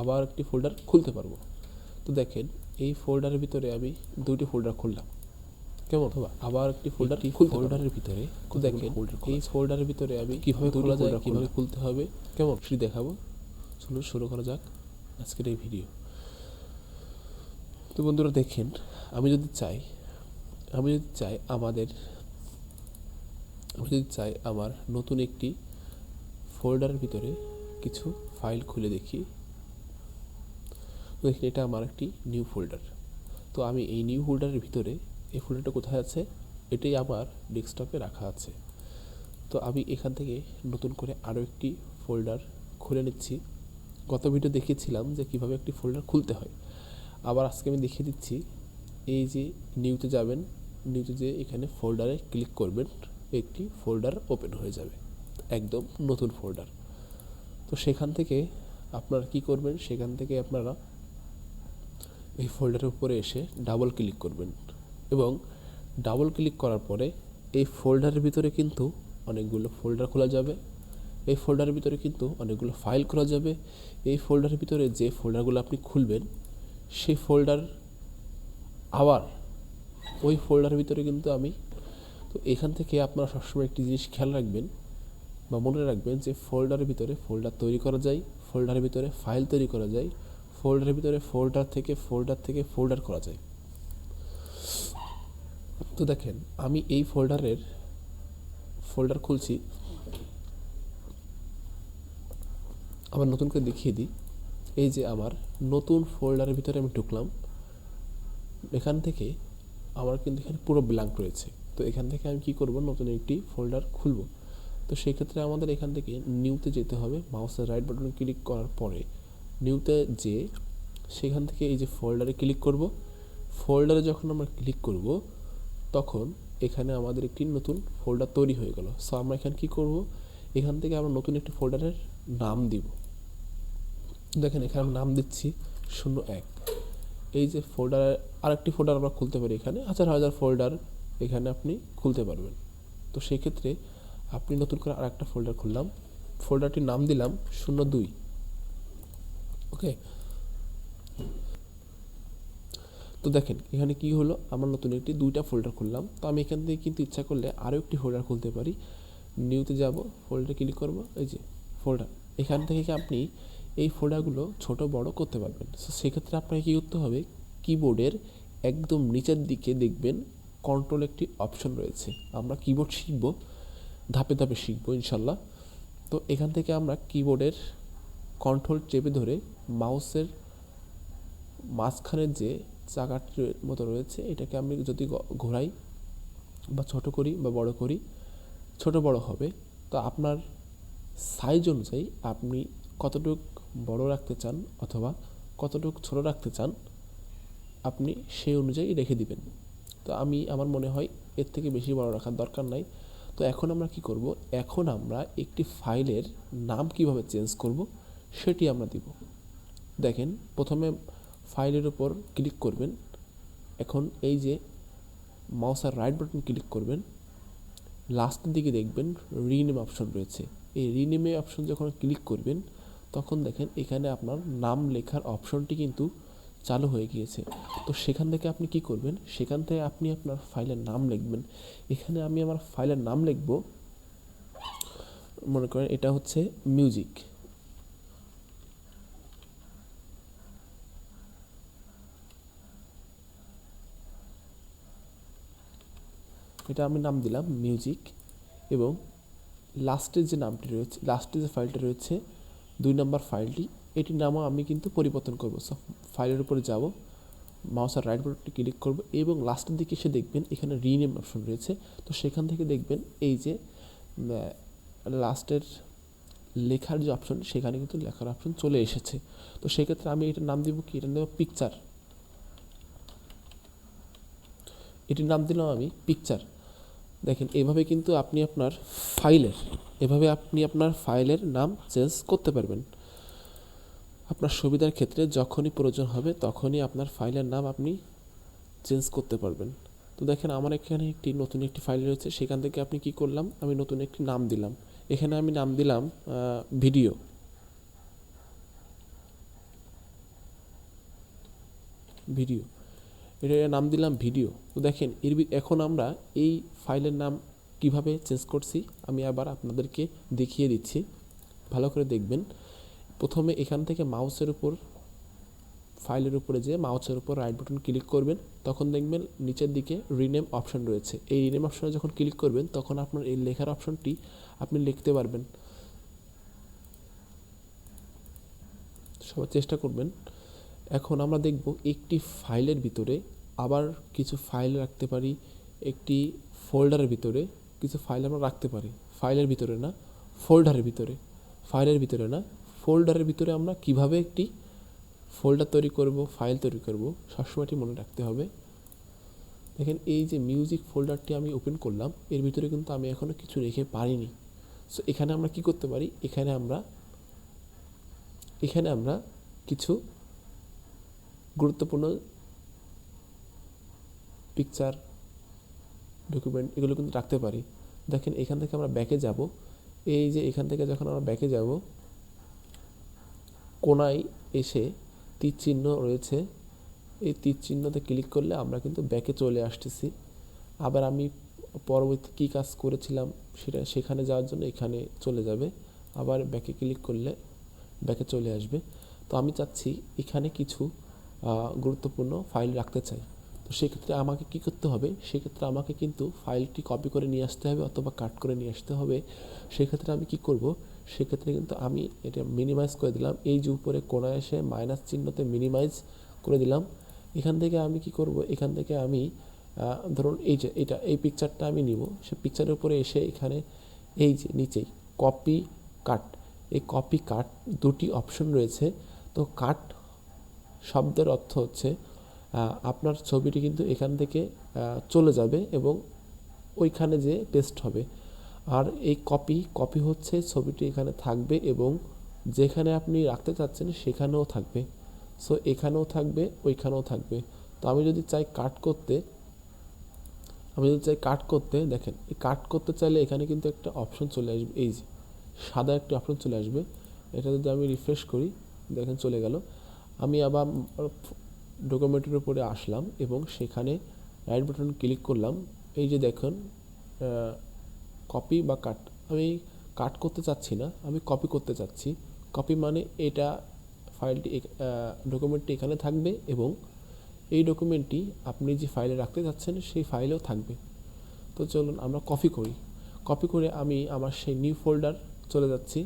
আবার একটি ফোল্ডার খুলতে পারব। তো দেখেন এই ফোল্ডারের ভিতরে আমি দুইটি ফোল্ডার খুললাম। কেমন? আবার একটি ফোল্ডার খুলতে ফোল্ডারের ভিতরে তো দেখেন এই ফোল্ডারের ভিতরে আমি কীভাবে খোলা যায় কীভাবে খুলতে হবে কেমন? সেটি দেখাবো। চলুন শুরু করা যাক আজকের এই ভিডিও তো বন্ধুরা দেখেন আমি যদি চাই আমি যদি চাই আমাদের আমি যদি চাই আমার নতুন একটি ফোল্ডারের ভিতরে কিছু ফাইল খুলে দেখি। তো দেখেন এটা আমার একটি নিউ ফোল্ডার তো আমি এই নিউ ফোল্ডারের ভিতরে এই ফোল্ডারটা কোথায় আছে? এটাই আমার ডেস্কটপে রাখা আছে। তো আমি এখান থেকে নতুন করে আরও একটি ফোল্ডার খুলে নিচ্ছি। গত ভিডিও দেখিয়েছিলাম যে কীভাবে একটি ফোল্ডার খুলতে হয়। আবার আজকে আমি দেখিয়ে দিচ্ছি, এই যে নিউতে যাবেন নিউতে যে এখানে ফোল্ডারে ক্লিক করবেন, একটি ফোল্ডার ওপেন হয়ে যাবে। একদম নতুন ফোল্ডার তো সেখান থেকে আপনারা কি করবেন? সেখান থেকে আপনারা এই ফোল্ডারের উপরে এসে ডাবল ক্লিক করবেন এবং ডাবল ক্লিক করার পরে এই ফোল্ডারের ভিতরে কিন্তু অনেকগুলো ফোল্ডার খোলা যাবে। এই ফোল্ডারের ভিতরে কিন্তু অনেকগুলো ফাইল খোলা যাবে। এই ফোল্ডারের ভিতরে যে ফোল্ডারগুলো আপনি খুলবেন, সেই ফোল্ডার আবার ওই ফোল্ডারের ভিতরে কিন্তু আমি তো এখান থেকে আপনারা সবসময় একটি জিনিস খেয়াল রাখবেন বা মনে রাখবেন যে ফোল্ডারের ভিতরে ফোল্ডার তৈরি করা যায় ফোল্ডারের ভিতরে ফাইল তৈরি করা যায়। ফোল্ডারের ভিতরে ফোল্ডার থেকে ফোল্ডার থেকে ফোল্ডার করা যায়। তো দেখেন, আমি এই ফোল্ডারের ফোল্ডার খুলছি। আবার নতুন করে দেখিয়ে দিই। এই যে আমার নতুন ফোল্ডারের ভিতরে আমি ঢুকলাম। এখান থেকে আমার কিন্তু এখানে পুরো ব্ল্যাঙ্ক রয়েছে। তো এখান থেকে আমি কি করব? নতুন একটি ফোল্ডার খুলব। তো সেক্ষেত্রে আমাদের এখান থেকে নিউতে যেতে হবে। মাউসের রাইট বাটন ক্লিক করার পরে নিউতে যে সেখান থেকে এই যে ফোল্ডারে ক্লিক করব। ফোল্ডারে যখন আমরা ক্লিক করব, তখন এখানে আমাদের একটি নতুন ফোল্ডার তৈরি হয়ে গেল। সো আমরা এখানে কি করব? এখান থেকে আমরা নতুন একটি ফোল্ডারের নাম দিব। দেখেন, এখানে আমি নাম দিচ্ছি শূন্য এক। এই যে ফোল্ডার আরেকটি ফোল্ডার আমরা খুলতে পারি এখানে। হাজার হাজার ফোল্ডার এখানে আপনি খুলতে পারবেন। তো সেই ক্ষেত্রে আপনি নতুন করে আরেকটা ফোল্ডার খুললাম। ফোল্ডারটির নাম দিলাম শূন্য দুই। ওকে তো দেখেন, এখানে কি হলো? আমার নতুন একটি দুইটা ফোল্ডার খুললাম। তো আমি এখান থেকে কিন্তু ইচ্ছা করলে আরও একটি ফোল্ডার খুলতে পারি। নিউতে যাব ফোল্ডারে ক্লিক করব, এই যে ফোল্ডার এখান থেকে আপনি এই ফোল্ডারগুলো ছোট, বড় করতে পারবেন। সো সেক্ষেত্রে আপনাকে কী করতে হবে? কিবোর্ডের একদম নিচের দিকে দেখবেন কন্ট্রোল একটি অপশন রয়েছে। আমরা কিবোর্ড শিখব, ধাপে ধাপে শিখব ইনশাল্লাহ। তো এখান থেকে আমরা কিবোর্ডের কন্ট্রোল চেপে ধরে মাউসের মাঝখানের যে চাকাটির মতো রয়েছে, এটাকে আমি যদি ঘোরাই বা ছোট করি বা বড় করি, ছোট বড় হবে। তো আপনার সাইজ অনুযায়ী আপনি কতটুক বড় রাখতে চান অথবা কতটুক ছোট রাখতে চান, আপনি সেই অনুযায়ী রেখে দিবেন। তো আমি, আমার মনে হয় এর থেকে বেশি বড় রাখার দরকার নাই। তো এখন আমরা কি করব? এখন আমরা একটি ফাইলের নাম কীভাবে চেঞ্জ করব? সেটি আমরা দিব। দেখেন, প্রথমে ফাইলের উপর ক্লিক করবেন। এখন এই যে মাউসের রাইট বাটন ক্লিক করবেন। লাস্টের দিকে দেখবেন রিনেম অপশন রয়েছে। এই রিনেমে অপশন যখন ক্লিক করবেন, তখন দেখেন এখানে আপনার নাম লেখার অপশনটি কিন্তু চালু হয়ে গিয়েছে। তো সেখান থেকে আপনি কি করবেন? সেখান থেকে আপনি আপনার ফাইলের নাম লিখবেন। এখানে আমি আমার ফাইলের নাম লিখব। মনে করেন এটা হচ্ছে মিউজিক এটা আমি নাম দিলাম মিউজিক এবং লাস্টের যে নামটি রয়েছে লাস্টের যে ফাইলটা রয়েছে, দুই নম্বর ফাইলটি এটির নামও আমি কিন্তু পরিবর্তন করব। সব ফাইলের উপরে যাব মাউসের রাইট বাটনটি ক্লিক করব এবং লাস্টের দিকে এসে দেখবেন এখানে রিনেম অপশন রয়েছে। তো সেখান থেকে দেখবেন এই যে লাস্টের লেখার যে অপশন সেখানে কিন্তু লেখার অপশন চলে এসেছে। তো সেক্ষেত্রে আমি এটার নাম দিব কি? এটার নাম পিকচার এটির নাম দিলাম আমি পিকচার দেখেন, এভাবে কিন্তু আপনি আপনার ফাইলের, এভাবে আপনি আপনার ফাইলের নাম চেঞ্জ করতে পারবেন। আপনার সুবিধার ক্ষেত্রে যখনই প্রয়োজন হবে, তখনই আপনার ফাইলের নাম আপনি চেঞ্জ করতে পারবেন। তো দেখেন, আমার এখানে একটি নতুন একটি ফাইল রয়েছে, সেখান থেকে আপনি কি করলাম, আমি নতুন একটি নাম দিলাম। এখানে আমি নাম দিলাম ভিডিও। ভিডিও। এটা নাম দিলাম ভিডিও। তো দেখেন এর এখন আমরা এই ফাইলের নাম কীভাবে চেঞ্জ করছি, আমি আবার আপনাদেরকে দেখিয়ে দিচ্ছি। ভালো করে দেখবেন। প্রথমে এখান থেকে মাউসের উপর, ফাইলের উপরে যে মাউসের উপর রাইট বাটন ক্লিক করবেন। তখন দেখবেন নিচের দিকে রিনেম অপশন রয়েছে। এই রিনেম অপশনে যখন ক্লিক করবেন, তখন আপনার এই লেখার অপশনটি আপনি লিখতে পারবেন। সবার চেষ্টা করবেন। এখন আমরা দেখব একটি ফাইলের ভিতরে আবার কিছু ফাইল রাখতে পারি, একটি ফোল্ডারের ভিতরে কিছু ফাইল আমরা রাখতে পারি। ফাইলের ভিতরে না, ফোল্ডারের ভিতরে। ফাইলের ভিতরে না, ফোল্ডারের ভিতরে আমরা কীভাবে একটি ফোল্ডার তৈরি করব, ফাইল তৈরি করব, সবসময়টি মনে রাখতে হবে। দেখেন, এই যে মিউজিক ফোল্ডারটি আমি ওপেন করলাম, এর ভিতরে কিন্তু আমি এখনও কিছু রেখে পারিনি। সো এখানে আমরা কি করতে পারি? এখানে আমরা এখানে আমরা কিছু গুরুত্বপূর্ণ পিকচার ডকুমেন্ট এগুলো কিন্তু রাখতে পারি। দেখেন এখান থেকে আমরা ব্যাকে যাব। এই যে এখান থেকে যখন আমরা ব্যাকে যাব, কোনায় এসে তীর চিহ্ন রয়েছে। এই তীর চিহ্নতে ক্লিক করলে আমরা কিন্তু ব্যাকে চলে আসতেছি। আবার আমি পরবর্তী কী কাজ করেছিলাম সেটা সেখানে যাওয়ার জন্য এখানে চলে যাবে। আবার ব্যাকে ক্লিক করলে ব্যাকে চলে আসবে। তো আমি চাচ্ছি এখানে কিছু গুরুত্বপূর্ণ ফাইল রাখতে চাই। তো সেক্ষেত্রে আমাকে কি করতে হবে? সেক্ষেত্রে আমাকে কিন্তু ফাইলটি কপি করে নিয়ে আসতে হবে অথবা কাট করে নিয়ে আসতে হবে। সেক্ষেত্রে আমি কি করব? সেক্ষেত্রে কিন্তু আমি এটা মিনিমাইজ করে দিলাম। এই যে উপরে কোনায় এসে মাইনাস চিহ্নতে মিনিমাইজ করে দিলাম। এখান থেকে আমি কি করব? এখান থেকে আমি ধরুন এই যে এটা, এই পিকচারটা আমি নিব। সে পিকচারের উপরে এসে এখানে এই যে নিচেই কপি কাট এই কপি কাট দুটি অপশন রয়েছে। তো কাট শব্দের অর্থ হচ্ছে আপনার ছবিটি কিন্তু এখান থেকে চলে যাবে এবং ওইখানে যে পেস্ট হবে। আর এই কপি কপি হচ্ছে ছবিটি এখানে থাকবে এবং যেখানে আপনি রাখতে চাচ্ছেন সেখানেও থাকবে। সো এখানেও থাকবে, ওইখানেও থাকবে। তো আমি যদি চাই কাট করতে, আমি যদি চাই কাট করতে, দেখেন, এই কাট করতে চাইলে এখানে কিন্তু একটা অপশন চলে আসবে। এই যে, সাদা একটা অপশন চলে আসবে। এটা যদি আমি রিফ্রেশ করি, দেখেন চলে গেল। আমি আবার ডকুমেন্টের উপরে আসলাম এবং সেখানে রাইট বাটন ক্লিক করলাম। এই যে দেখুন কপি বা কাট আমি কাট করতে চাচ্ছি না, আমি কপি করতে চাচ্ছি। কপি মানে এটা ফাইলটি ডকুমেন্টটি এখানে থাকবে এবং এই ডকুমেন্টটি আপনি যে ফাইলে রাখতে চাচ্ছেন সেই ফাইলেও থাকবে। তো চলুন আমরা কপি করি। কপি করে আমি আমার সেই নিউ ফোল্ডার চলে যাচ্ছি।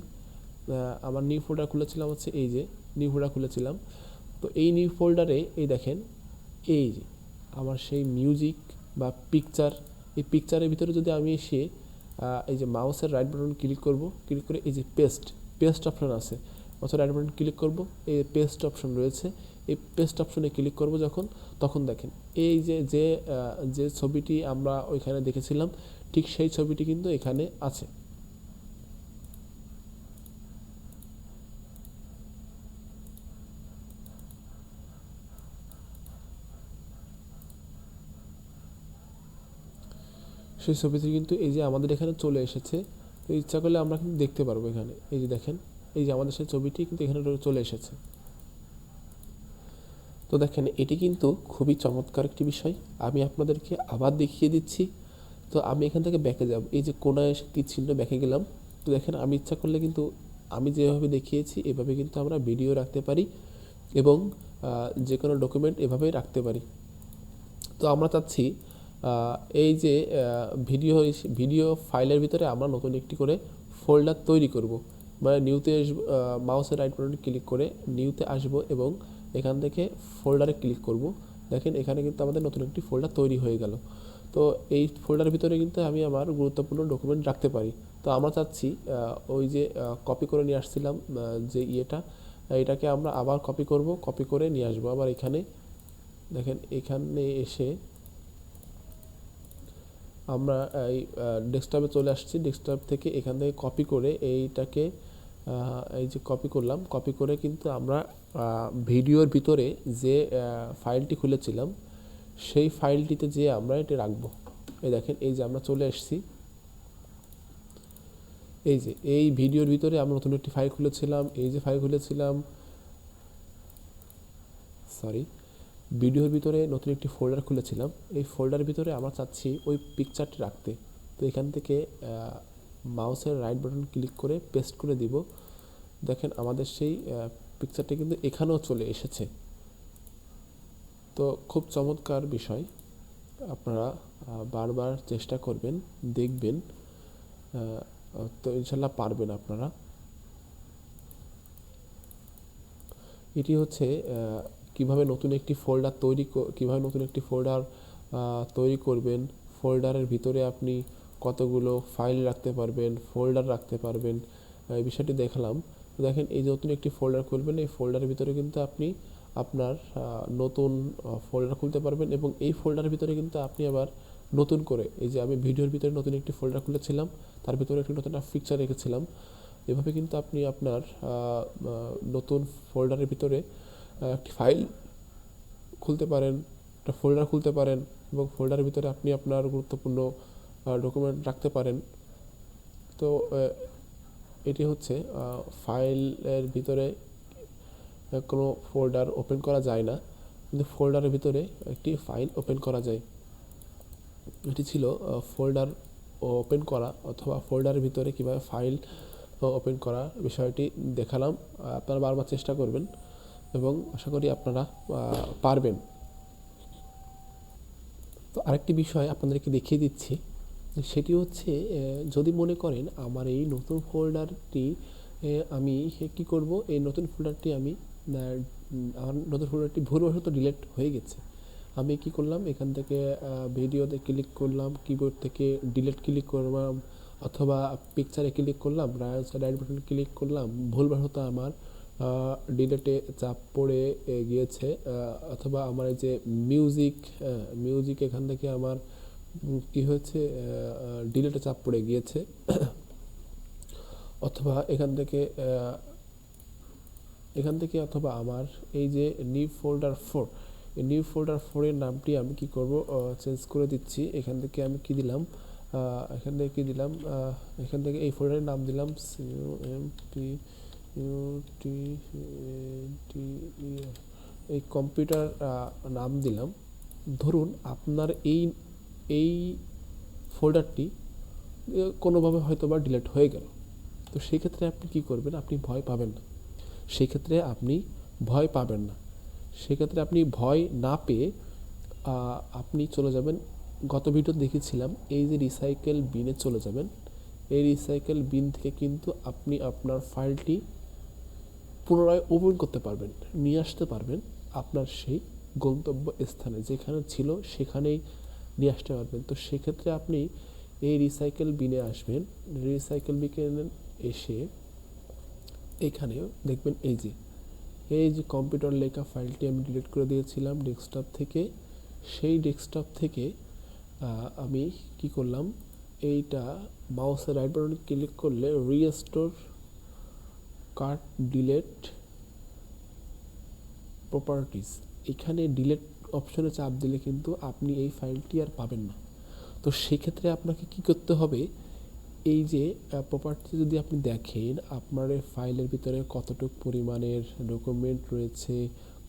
আমার নিউ ফোল্ডার খুলেছিলাম হচ্ছে এই যে নিউ ফোল্ডার খুলেছিলাম। তো এই নিউ ফোল্ডারে, এই দেখেন, এই যে আমার সেই মিউজিক বা পিকচার, এই পিকচারের ভিতরে যদি আমি এসে এই যে মাউসের রাইট বাটন ক্লিক করব, ক্লিক করে এই যে পেস্ট পেস্ট অপশন আছে। অথবা রাইট বাটন ক্লিক করব, এই পেস্ট অপশন রয়েছে, এই পেস্ট অপশনে ক্লিক করব যখন, তখন দেখেন, এই যে যে যে ছবিটি আমরা ওইখানে দেখেছিলাম, ঠিক সেই ছবিটি কিন্তু এখানে আছে। সেই ছবিটি কিন্তু এই যে আমাদের এখানে চলে এসেছে, তো ইচ্ছা করলে আমরা কিন্তু দেখতে পারব এখানে। এই যে দেখেন, এই যে আমাদের সেই ছবিটি কিন্তু এখানে চলে এসেছে। তো দেখেন, এটি কিন্তু খুবই চমৎকার একটি বিষয়। আমি আপনাদেরকে আবার দেখিয়ে দিচ্ছি। তো আমি এখান থেকে ব্যাকে যাব। এই যে কোনায় এসে তীর ব্যাকে গেলাম। তো দেখেন, আমি ইচ্ছা করলে কিন্তু আমি যেভাবে দেখিয়েছি, এভাবে কিন্তু আমরা ভিডিও রাখতে পারি এবং যে কোনো ডকুমেন্ট এভাবেই রাখতে পারি। তো আমরা চাচ্ছি এই যে ভিডিও ভিডিও ফাইলের ভিতরে আমরা নতুন একটি করে ফোল্ডার তৈরি করব। মানে নিউতে মাউসের রাইট বাটন ক্লিক করে নিউতে আসব এবং এখান থেকে ফোল্ডারে ক্লিক করব। দেখেন, এখানে কিন্তু আমাদের নতুন একটি ফোল্ডার তৈরি হয়ে গেল। তো এই ফোল্ডারের ভিতরে কিন্তু আমি আমার গুরুত্বপূর্ণ ডকুমেন্ট রাখতে পারি। তো আমরা চাচ্ছি ওই যে কপি করে নিয়ে আসছিলাম যে ইয়েটা, এটাকে আমরা আবার কপি করব কপি করে নিয়ে আসব। আবার এখানে, দেখেন, এখানে এসে আমরা, এই ডেস্কটপে চলে আসছি। ডেস্কটপ থেকে এখান থেকে কপি করে এইটাকে এই যে কপি করলাম। কপি করে কিন্তু আমরা ভিডিওর ভিতরে যে ফাইলটি খুলেছিলাম, সেই ফাইলটিতে যে আমরা এটি রাখব। এই দেখেন, এই যে আমরা চলে এসেছি। এই যে, এই ভিডিওর ভিতরে আমরা নতুন একটি ফাইল খুলেছিলাম। এই যে ফাইল খুলেছিলাম সরি ভিডিওর ভিতরে নতুন একটি ফোল্ডার খুলেছিলাম। এই ফোল্ডারের ভিতরে আমরা চাচ্ছি ওই পিকচারটি রাখতে। তো এখান থেকে মাউসের রাইট বাটন ক্লিক করে পেস্ট করে দিব। দেখেন আমাদের সেই পিকচারটি কিন্তু এখানেও চলে এসেছে। তো খুব চমৎকার বিষয়। আপনারা বারবার চেষ্টা করবেন, দেখবেন তো ইনশাল্লাহ পারবেন আপনারা। এটি হচ্ছে কীভাবে নতুন একটি ফোল্ডার তৈরি কীভাবে নতুন একটি ফোল্ডার তৈরি করবেন ফোল্ডারের ভিতরে আপনি কতগুলো ফাইল রাখতে পারবেন ফোল্ডার রাখতে পারবেন এই বিষয়টি দেখালাম। দেখেন, এই নতুন একটি ফোল্ডার খুলবেন, এই ফোল্ডারের ভিতরে কিন্তু আপনি আপনার নতুন ফোল্ডার খুলতে পারবেন এবং এই ফোল্ডারের ভিতরে কিন্তু আপনি আবার নতুন করে, এই যে আমি ভিডিওর ভিতরে নতুন একটি ফোল্ডার খুলেছিলাম, তার ভিতরে একটি নতুন পিকচার রেখেছিলাম। এভাবে কিন্তু আপনি আপনার নতুন ফোল্ডারের ভিতরে একটি ফাইল খুলতে পারেন, একটা ফোল্ডার খুলতে পারেন এবং ফোল্ডারের ভিতরে আপনি আপনার গুরুত্বপূর্ণ ডকুমেন্ট রাখতে পারেন। তো এটি হচ্ছে ফাইলের ভিতরে কোনো ফোল্ডার ওপেন করা যায় না, কিন্তু ফোল্ডারের ভিতরে একটি ফাইল ওপেন করা যায়। এটি ছিল ফোল্ডার ওপেন করা অথবা ফোল্ডারের ভিতরে কীভাবে ফাইল ওপেন করা বিষয়টি দেখালাম। আপনারা বারবার চেষ্টা করবেন এবং আশা করি আপনারা পারবেন। তো আরেকটি বিষয় আপনাদেরকে দেখিয়ে দিচ্ছি সেটি হচ্ছে যদি মনে করেন আমার এই নতুন ফোল্ডারটি আমি কি করব? এই নতুন ফোল্ডারটি আমি আমার নতুন ফোল্ডারটি ভুলবশত ডিলেট হয়ে গেছে। আমি কি করলাম? এখান থেকে ভিডিওতে ক্লিক করলাম কিবোর্ড থেকে ডিলেট ক্লিক করলাম, অথবা পিকচারে ক্লিক করলাম রাইট বাটন ক্লিক করলাম, ভুলবশত আমার ডিলেটে চাপ পড়ে গিয়েছে। অথবা আমার এই যে মিউজিক মিউজিক এখান থেকে আমার কি হয়েছে? ডিলেটে চাপ পড়ে গিয়েছে। অথবা এখান থেকে এখান থেকে অথবা আমার এই যে নিউ ফোল্ডার ফোর এই নিউ ফোল্ডার ফোরের নামটি আমি কি করব? চেঞ্জ করে দিচ্ছি। এখান থেকে আমি কি দিলাম? এখান থেকে কি দিলাম? এখান থেকে এই ফোল্ডারের নাম দিলাম M P U T T এই কম্পিউটার নাম দিলাম। ধরুন আপনার এই এই ফোল্ডারটি কোনোভাবে হয়তো বা ডিলিট হয়ে গেল। তো সেই ক্ষেত্রে আপনি কি করবেন? আপনি ভয় পাবেন না। সেই ক্ষেত্রে আপনি ভয় পাবেন না। সেক্ষেত্রে আপনি ভয় না পেয়ে আপনি চলে যাবেন। গত ভিডিও দেখেছিলাম, এই যে রিসাইকেল বিনে চলে যাবেন। এই রিসাইকেল বিন থেকে কিন্তু আপনি আপনার ফাইলটি পুনরায় ওপেন করতে পারবেন, নিয়ে আসতে পারবেন আপনার সেই গন্তব্য স্থানে যেখানে ছিল সেখানেই নিয়ে আসতে পারবেন। তো সেক্ষেত্রে আপনি এই রিসাইকেল বিনে আসবেন রিসাইকেল বিনে এসে এখানে দেখবেন এই যে এই যে কম্পিউটার লেখা ফাইলটি আমি ডিলিট করে দিয়েছিলাম ডেস্কটপ থেকে, সেই ডেস্কটপ থেকে আমি কি করলাম, এইটা মাউসের রাইট বাটন ক্লিক করলে রিস্টোর কার্ট ডিলেট প্রপার্টিস এখানে ডিলেট অপশনে চাপ দিলে কিন্তু আপনি এই ফাইলটি আর পাবেন না। তো সেক্ষেত্রে আপনাকে কি করতে হবে? এই যে প্রপার্টি যদি আপনি দেখেন, আপনার ফাইলের ভিতরে কতটুক পরিমাণের ডকুমেন্ট রয়েছে,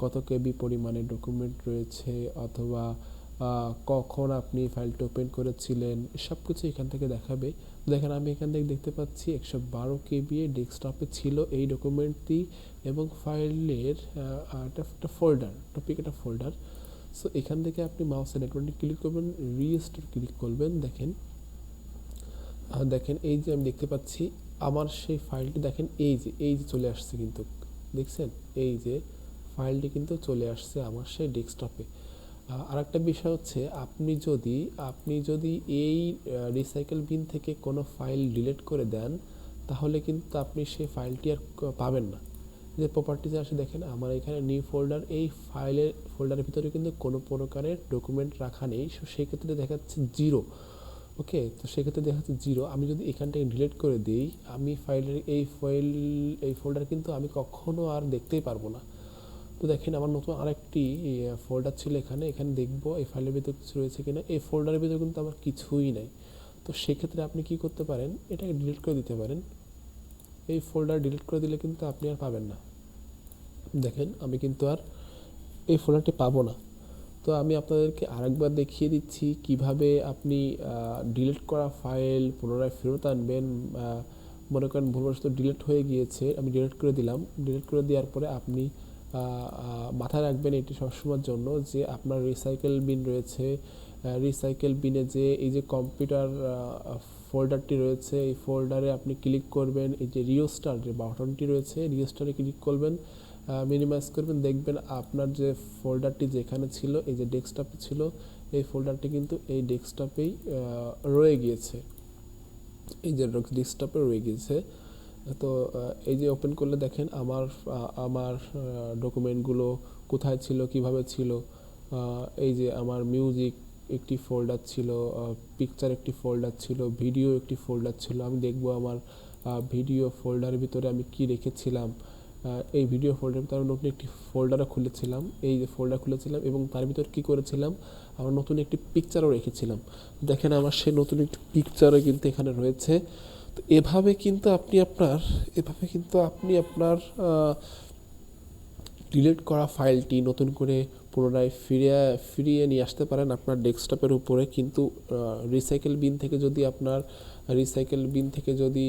কত কেবি পরিমাণের ডকুমেন্ট রয়েছে, অথবা কখন আপনি ফাইলটা ওপেন করেছিলেন সব কিছু এখান থেকে দেখাবে। দেখেন, আমি এখান থেকে দেখতে পাচ্ছি একশো বারো কেবি ডেস্কটপে ছিল এই ডকুমেন্টটি এবং ফাইলের একটা একটা ফোল্ডার টপিক একটা ফোল্ডার সো এখান থেকে আপনি মাউসের নেটওয়ার্কটি ক্লিক করবেন রিস্টোর ক্লিক করবেন, দেখেন। দেখেন, এই যে আমি দেখতে পাচ্ছি, আমার সেই ফাইলটি দেখেন, এই যে এই যে চলে আসছে কিন্তু, দেখছেন? এই যে ফাইলটি কিন্তু চলে আসছে আমার সেই ডেস্কটপে আর একটা বিষয় হচ্ছে আপনি যদি আপনি যদি এই রিসাইকেল বিন থেকে কোনো ফাইল ডিলিট করে দেন, তাহলে কিন্তু আপনি সেই ফাইলটি আর পাবেন না। যে প্রপার্টিতে আসে দেখেন আমার এখানে নিউ ফোল্ডার এই ফাইলের ফোল্ডারের ভিতরে কিন্তু কোনো প্রকারের ডকুমেন্ট রাখা নেই। সো সেক্ষেত্রে দেখা যাচ্ছে জিরো ওকে তো সেক্ষেত্রে দেখা যাচ্ছে জিরো আমি যদি এখান থেকে ডিলিট করে দিই, আমি ফাইলের এই ফাইল এই ফোল্ডার কিন্তু আমি কখনো আর দেখতেই পারব না। তো দেখেন আমার নতুন আরেকটি ফোল্ডার ছিল এখানে। এখানে দেখব এই ফাইলের ভিতরে কিছু রয়েছে কিনা। এই ফোল্ডারের ভিতরে কিন্তু আমার কিছুই নাই। তো সেক্ষেত্রে আপনি কি করতে পারেন? এটাকে ডিলিট করে দিতে পারেন। এই ফোল্ডার ডিলিট করে দিলে কিন্তু আপনি আর পাবেন না। দেখেন, আমি কিন্তু আর এই ফোল্ডারটি পাবো না। তো আমি আপনাদেরকে আরেকবার দেখিয়ে দিচ্ছি কীভাবে আপনি ডিলিট করা ফাইল পুনরায় ফেরত আনবেন। মনে করেন ভুলবশত ডিলিট হয়ে গিয়েছে। আমি ডিলিট করে দিলাম। ডিলিট করে দেওয়ার পরে আপনি মাথায় রাখবেন এটি সবসময়ের জন্য যে আপনার রিসাইকেল বিন রয়েছে রিসাইকেল বিনে যে, এই যে কম্পিউটার ফোল্ডারটি রয়েছে, এই ফোল্ডারে আপনি ক্লিক করবেন, এই যে রিওস্টার যে বাটনটি রয়েছে রিওস্টারে ক্লিক করবেন মিনিমাইজ করবেন, দেখবেন আপনার যে ফোল্ডারটি যেখানে ছিল, এই যে ডেস্কটপে ছিল, এই ফোল্ডারটি কিন্তু এই ডেস্কটপেই রয়ে গিয়েছে। এই যে ডেস্কটপে রয়ে গিয়েছে। তো এই যে ওপেন করলে দেখেন আমার আমার ডকুমেন্টগুলো কোথায় ছিল, কীভাবে ছিল এই যে আমার মিউজিক একটি ফোল্ডার ছিল পিকচার একটি ফোল্ডার ছিল ভিডিও একটি ফোল্ডার ছিল, আমি দেখব আমার ভিডিও ফোল্ডারের ভিতরে আমি কি রেখেছিলাম এই ভিডিও ফোল্ডার আমি নতুন একটি ফোল্ডারও খুলেছিলাম, এই যে ফোল্ডার খুলেছিলাম এবং তার ভিতর কি করেছিলাম আমার নতুন একটি পিকচারও রেখেছিলাম। দেখেন আমার সে নতুন একটি পিকচারও কিন্তু এখানে রয়েছে। তো এভাবে কিন্তু আপনি আপনার, এভাবে কিন্তু আপনি আপনার ডিলিট করা ফাইলটি নতুন করে পুনরায় ফিরিয়ে ফিরিয়ে নিয়ে আসতে পারেন আপনার ডেস্কটপের উপরে। কিন্তু রিসাইকেল বিন থেকে যদি আপনার রিসাইকেল বিন থেকে যদি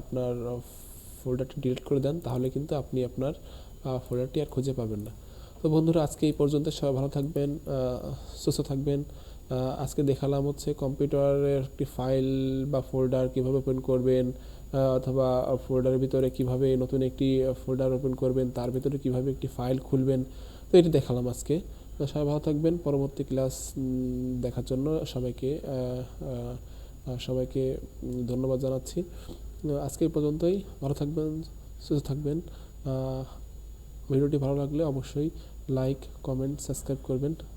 আপনার ফোল্ডারটি ডিলিট করে দেন, তাহলে কিন্তু আপনি আপনার ফোল্ডারটি আর খুঁজে পাবেন না। তো বন্ধুরা, আজকে এই পর্যন্ত সবাই ভালো থাকবেন সুস্থ থাকবেন। আজকে দেখালাম হচ্ছে কম্পিউটারের একটি ফাইল বা ফোল্ডার কীভাবে ওপেন করবেন অথবা ফোল্ডারের ভিতরে কীভাবে নতুন একটি ফোল্ডার ওপেন করবেন, তার ভিতরে কীভাবে একটি ফাইল খুলবেন, তো এটি দেখালাম আজকে। তো সবাই ভালো থাকবেন, পরবর্তী ক্লাস দেখার জন্য সবাইকে সবাইকে ধন্যবাদ জানাচ্ছি। আজকে এই পর্যন্তই, ভালো থাকবেন, সুস্থ থাকবেন। ভিডিওটি ভালো লাগলে অবশ্যই লাইক কমেন্ট সাবস্ক্রাইব করবেন।